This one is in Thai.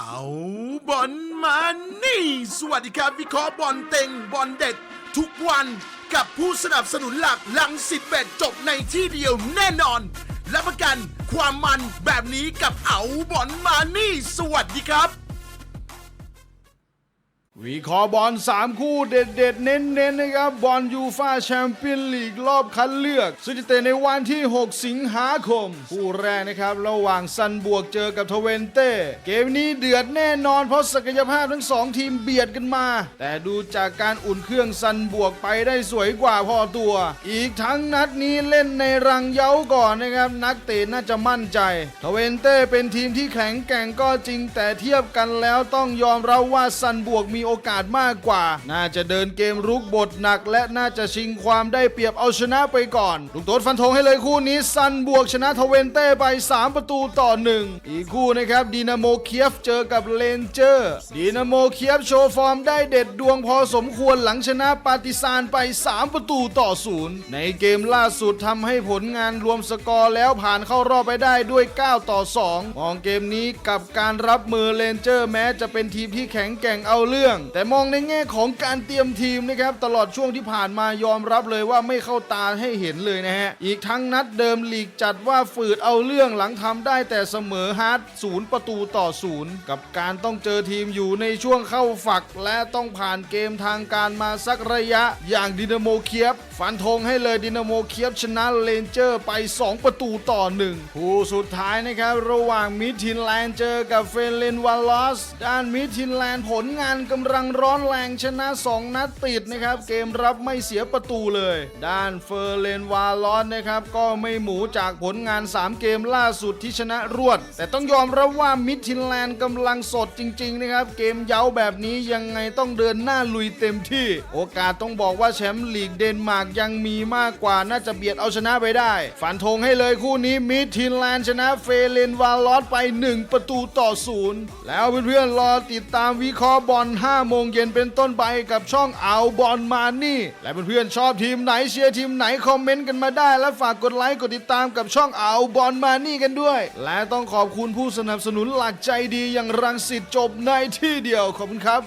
เอาบอลมานี่ สวัสดีครับวิเคราะห์บอลเต็งบอลเด็ด ทุกวันกับผู้สนับสนุนหลักลังสิบแบดจบในที่เดียวแน่นอนและประกันความมันแบบนี้กับเอาบอลมานี่ สวัสดีครับ วีคอบอล3 คู่เด็ดๆ เน้นๆ นะครับ บอลยูฟาแชมเปี้ยนลีกรอบคัดเลือก ซึ่งจะเตะในวันที่ 6 สิงหาคม คู่แรกนะครับ ระหว่างซันบวกเจอกับทเวนเต้ เกมนี้เดือดแน่นอนเพราะศักยภาพทั้ง 2 ทีมเบียดกันมา แต่ดูจากการอุ่นเครื่องซันบวกไปได้สวยกว่าพอตัว อีกทั้งนัดนี้เล่นในรังเย้าก่อนนะครับ นักเตะน่าจะมั่นใจทเวนเต้เป็นทีมที่แข็งแกร่งก็จริง แต่เทียบกันแล้วต้องยอมรับว่าซันบวกมีโอกาสมากกว่า น่าจะเดินเกมรุกบทหนัก และน่าจะชิงความได้เปรียบเอาชนะไปก่อนลุงโต๊ดฟันธงให้เลยคู่นี้ซันบวกชนะทเวนเต้ไป 3 ประตูต่อหนึ่งอีกคู่นะครับดีนาโมเคียฟเจอกับเลนเจอร์ดีนาโมเคียฟโชว์ฟอร์มได้เด็ดดวงพอสมควรหลังชนะปาติซานไป 3 ประตูต่อศูนย์ในเกมล่าสุดทำให้ผลงานรวมสกอร์แล้วผ่านเข้ารอบไปได้ด้วย 9 ต่อ 2 มองเกมนี้กับการรับมือเลนเจอร์แม้จะเป็นทีมที่แข็งแกร่งเอาเรื่องแต่มองในแง่ของการเตรียมทีมนะครับตลอดช่วงที่ผ่านมายอมรับเลยว่าไม่เข้าตาให้เห็นเลยนะฮะ อีกทั้งนัดเดิมลีกจัดว่าฝืดเอาเรื่องหลังทำได้แต่เสมอฮาร์ดศูนย์ประตูต่อศูนย์กับการต้องเจอทีมอยู่ในช่วงเข้าฝัก และต้องผ่านเกมทางการมาสักระยะ อย่างดินาโมเคียบฟันธงให้เลยดินาโมเคียบชนะเลนเจอร์ไป 2 ประตูต่อหนึ่งคู่สุดท้ายนะครับ ระหว่างมิดทินแลนด์เจอกับเฟนเลนวาลอสด้านมิดทินแลนด์ผลงานกำลังร้อนแรงชนะ 2 นัดติดนะครับ เกมรับไม่เสียประตูเลย ด้านเฟอร์เลนวาลอสนะครับ ก็ไม่หมูจากผลงาน 3 เกมล่าสุดที่ชนะรวด แต่ต้องยอมรับว่ามิดทินแลนด์กำลังสดจริง ๆ นะครับ เกมเย้าแบบนี้ยังไงต้องเดินหน้าลุยเต็มที่ โอกาสต้องบอกว่าแชมป์ลีกเดนมาร์กยังมีมากกว่าน่าจะเบียดเอาชนะไปได้ ฝันธงให้เลยคู่นี้มิดทินแลนด์ชนะเฟรเลนวาลอสไป 1 ประตูต่อศูนย์แล้วเพื่อนๆรอติดตามวิเคราะห์บอล5 โมงเย็นเป็นต้นไปกับช่องเอาบอลมานี่ และเพื่อนๆชอบทีมไหนเชียร์ทีมไหนคอมเมนต์กันมาได้ และฝากกดไลค์กดติดตามกับช่องเอาบอลมานี่กันด้วย และต้องขอบคุณผู้สนับสนุนหลักใจดีอย่างรังสิตจบในที่เดียวขอบคุณครับ